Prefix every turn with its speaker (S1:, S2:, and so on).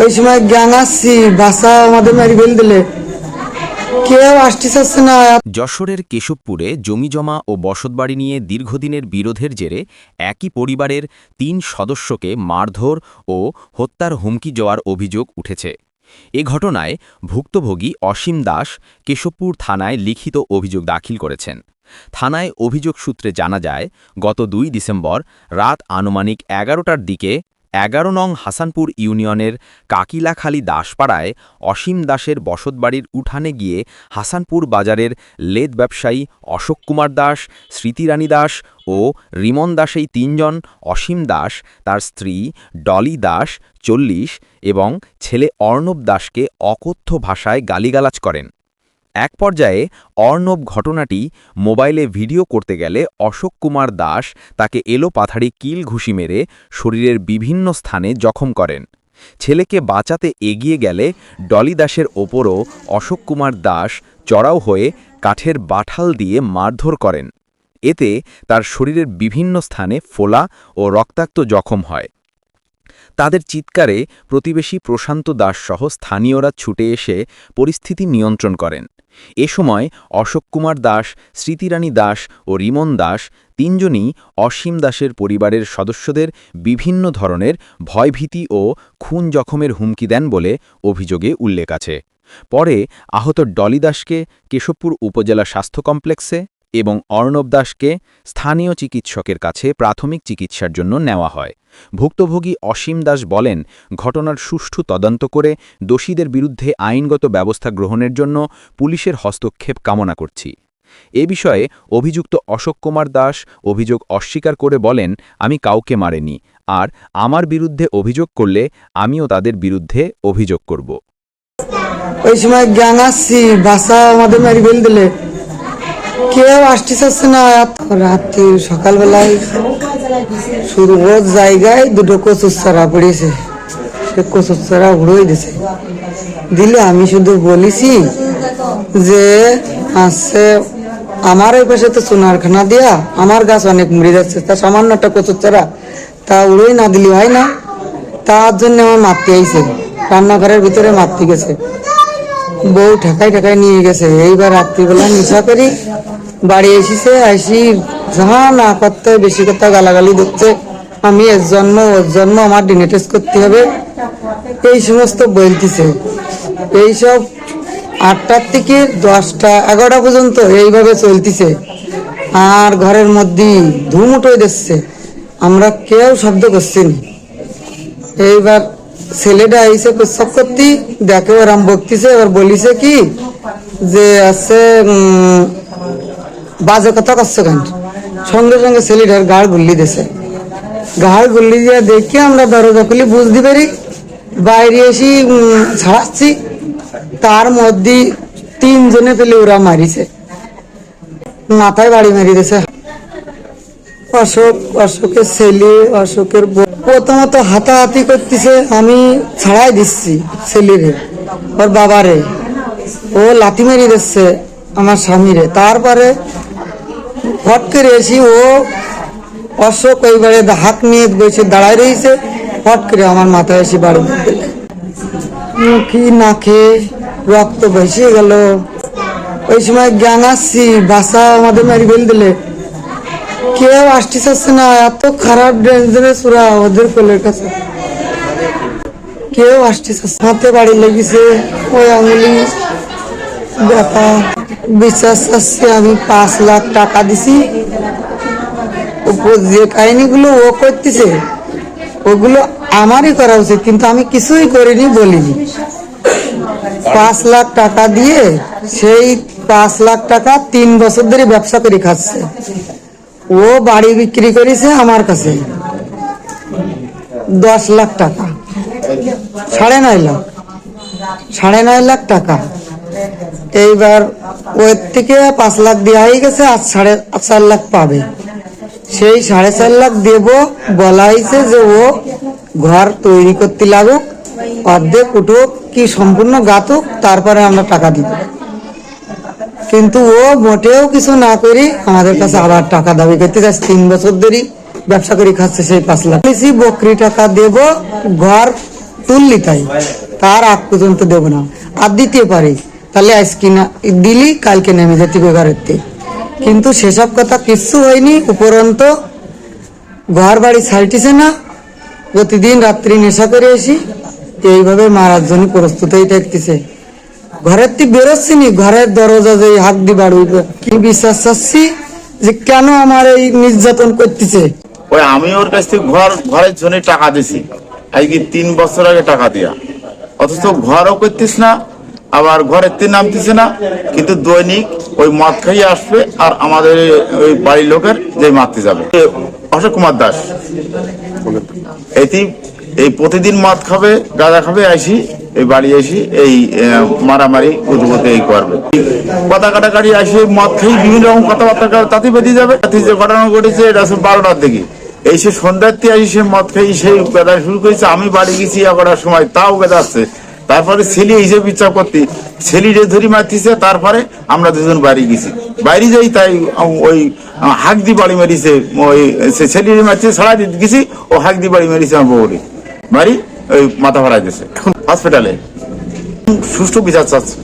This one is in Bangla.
S1: ওই সময় গ্যাং আসছি, বাসা আমাদের মারি ফেল দিলে।
S2: যশোরের কেশবপুরে জমিজমা ও বসতবাড়ি নিয়ে দীর্ঘদিনের বিরোধের জেরে একই পরিবারের তিন সদস্যকে মারধর ও হত্যার হুমকি যাওয়ার অভিযোগ উঠেছে। এ ঘটনায় ভুক্তভোগী অসীম দাস কেশবপুর থানায় লিখিত অভিযোগ দাখিল করেছেন। থানায় অভিযোগ সূত্রে জানা যায়, গত দুই ডিসেম্বর রাত আনুমানিক এগারোটার দিকে এগারো নং হাসানপুর ইউনিয়নের কাকিলাখালী দাসপাড়ায় অসীম দাসের বসতবাড়ির উঠানে গিয়ে হাসানপুর বাজারের লেদ ব্যবসায়ী অশোক কুমার দাস, স্মৃতিরানী দাস ও রিমন দাস এই তিনজন অসীম দাস, তার স্ত্রী ডলি দাস চল্লিশ এবং ছেলে অর্ণব দাসকে অকথ্য ভাষায় গালিগালাজ করেন। এক পর্যায়ে অর্ণব ঘটনাটি মোবাইলে ভিডিও করতে গেলে অশোক কুমার দাস তাকে এলো পাথাড়ি কিল ঘুষি মেরে শরীরের বিভিন্ন স্থানে জখম করেন। ছেলেকে বাঁচাতে এগিয়ে গেলে ডলি দাসের ওপরও অশোক কুমার দাস চড়াও হয়ে কাঠের বাঠাল দিয়ে মারধর করেন। এতে তার শরীরের বিভিন্ন স্থানে ফোলা ও রক্তাক্ত জখম হয়। তাদের চিৎকারে প্রতিবেশী প্রশান্ত দাস সহ স্থানীয়রা ছুটে এসে পরিস্থিতি নিয়ন্ত্রণ করেন। এ সময় অশোক কুমার দাস, স্মৃতিরানী দাস ও রিমন দাস তিনজনই অসীম দাসের পরিবারের সদস্যদের বিভিন্ন ধরনের ভয়ভীতি ও খুন জখমের হুমকি দেন বলে অভিযোগে উল্লেখ আছে। পরে আহত ডলি দাসকে কেশবপুর উপজেলা স্বাস্থ্য কমপ্লেক্সে এবং অর্ণব দাসকে স্থানীয় চিকিৎসকের কাছে প্রাথমিক চিকিৎসার জন্য নেওয়া হয়। ভুক্তভোগী অসীম দাস বলেন, ঘটনার সুষ্ঠু তদন্ত করে দোষীদের বিরুদ্ধে আইনগত ব্যবস্থা গ্রহণের জন্য পুলিশের হস্তক্ষেপ কামনা করছি। এ বিষয়ে অভিযুক্ত অশোক কুমার দাস অভিযোগ অস্বীকার করে বলেন, আমি কাউকে মারেনি, আর আমার বিরুদ্ধে অভিযোগ করলে আমিও তাদের বিরুদ্ধে অভিযোগ করব।
S1: ওই সময় গ্যাং আসছি, বাসা আমাদের মারি ফেল দিলে। কেউ আসতে চাচ্ছে না। রাত্রি, সকালবেলায় শুধু রোজ জায়গায় দুটো কচুর চারা পড়েছে। সে কচুর চারা উড়োই দিছে। দিলে আমি শুধু বলেছি যে আছে আমার ওই পাশে তো সোনারখানা দিয়া আমার গাছ অনেক মরে যাচ্ছে, তা সামান্য একটা কচুর চারা তা উড়োই না দিলি হয় না। তার জন্য আমার মারতে আইছে, রান্নাঘরের ভিতরে মারতে গেছে। বউ ঠেকাই ঠেকাই নিয়ে গেছে। এইবার রাত্রিবেলা নিশা করি, বাড়ি এসেছে, আসি যাহা না করতে বেশি কথা গালাগালি দিচ্ছে। আমি এর জন্য ওর জন্য আমার ডিনে টেস্ট করতে হবে। এই সমস্ত বলতেছে। এইসব আটটার থেকে দশটা, এগারোটা পর্যন্ত এইভাবে চলতেছে। আর ঘরের মধ্যে ধুম উঠে দিচ্ছে আমরা কেউ শব্দ করছি না। এইবার ছেলেটা আইসে প্রস্তাব করতে, দেখে ওরাম বকতিছে এবার বলিছে কি যে আছে বাজে কথা করছে কেন? সঙ্গে সঙ্গে ছেলেটার গাড় গুল্লি দিছে। গাড় গুল্লি দিয়ে দেখি আমরা দরজা খুলি বুঝতে পারি, বাইরে এসে ছাড়াচ্ছি। তার মধ্যে তিনজনে পেলে ওরা মারিছে। মাথায় বাড়ি মারি দিছে। অশোক, অশোকের ছেলে, অশোকের। প্রথমত হাতাহাতি করতেছে, আমি ছাড়াই দিচ্ছি ছেলেরে ওর বাবারে ও লাথি মেরে দিচ্ছে আমার স্বামীরে তারপরে করে এসি ও অশোক ওইবারে হাত নিয়ে বসে দাঁড়ায় রয়েছে হট করে আমার মাথায় এসে বাড়ি। মুখি নাকে রক্ত বেশি গেল ওই সময় জ্ঞান আসছি, বাসা আমাদের মারি ফেল দিলে কেউ আসতে চাচ্ছে না, এত খারাপ ডেঞ্জারাস ওরা ওদের কোলের কাছে। কেউ আসতে চাচ্ছে। হাতে বাড়ি লেগেছে, ওই আঙুলি ব্যথা। বিশ্বাস চাচ্ছি আমি পাঁচ লাখ টাকা দিছি। যে কাহিনীগুলো ও করতেছে, ওগুলো আমারই করা উচিত, কিন্তু আমি কিছুই করিনি, বলিনি। পাঁচ লাখ টাকা দিয়ে সেই পাঁচ লাখ টাকা তিন বছর ধরে ব্যবসা করে খাচ্ছে। ও বাড়ি বিক্রি করেছে আমার কাছে। দশ লাখ টাকা। সাড়ে নয় লাখ। সাড়ে নয় লাখ টাকা। এইবার ওর থেকে পাঁচ লাখ দেওয়া হয়ে গেছে আর সাড়ে চার লাখ পাবে। সেই সাড়ে চার লাখ দেব, বলা হয়েছে যে ও ঘর তৈরি করতে লাগুক, অর্ধেক উঠুক, কি সম্পূর্ণ গাতুক তারপরে আমরা টাকা দিব। কিন্তু ও মোটেও কিছু না করে আমাদের কাছে আবার টাকা দাবি করতে যাচ্ছে। তিন বছর ধরে ব্যবসা করে খাচ্ছে সেই পাঁচ লাখ। বলেছি বকরি টাকা দেব, ঘর তুললি তাই। তার আগ পর্যন্ত দেবো না। আর দিতে পারি। তাহলে আজকে না দিলি, কালকে নেমে যেতে ঘরের কিন্তু সেসব কথা কিচ্ছু হয়নি, উপরন্ত ঘর বাড়ি ছাড়টিছে না। প্রতিদিন রাত্রি নেশা করে আসি। এইভাবে মারার জন্য প্রস্তুত হয়ে থাকতেছে। ঘরের থেকে বেরোচ্ছি নি ঘরের দরজা যে হাত দি বাড়ুই কি বিশ্বাস চাচ্ছি যে কেন আমার এই নির্যাতন করতেছে?
S3: ওই আমি ওর কাছ থেকে ঘর ঘরের জন্য টাকা দিছি। আজকে তিন বছর আগে টাকা দিয়া। অথচ ঘরও করতিস না আবার ঘরের থেকে নামতিছে না কিন্তু দৈনিক ওই মদ খাইয়ে আসবে আর আমাদের ওই বাড়ির লোকের যে মারতে যাবে। এ অশোক কুমার দাস। এটি এই প্রতিদিন মদ খাবে গাঁজা খাবে আসি এই বাড়ি আসি এই মারামারি এই করবে। কথা কাটাকাটি আসি, মদ বিভিন্ন রকম কথাবার্তা তাতে বেঁধে যাবে। তাতে যে ঘটনা ঘটেছে, এটা বারোটার দিকে। এই সে আসি, সে মদ সেই শুরু করেছে, আমি বাড়ি গেছি এগারোটার সময়, তাও বেদাচ্ছে তারপরে ছেলে হিসেবে বিচার করতে ছেলিরে ধরি মারতিছে, তারপরে আমরা দুজন বাড়ি গেছি। বাইরে যাই, তাই, ওই হাক দি বাড়ি মারিছে, ওই ছেলিরে মারছে ছাড়া গেছি, ও হাক দি বাড়ি মারিছে আমার বউরে। বাড়ি, ওই মাথা ভাড়াই দিছে হসপিটালে। সুষ্ঠু বিচার চাচ্ছে।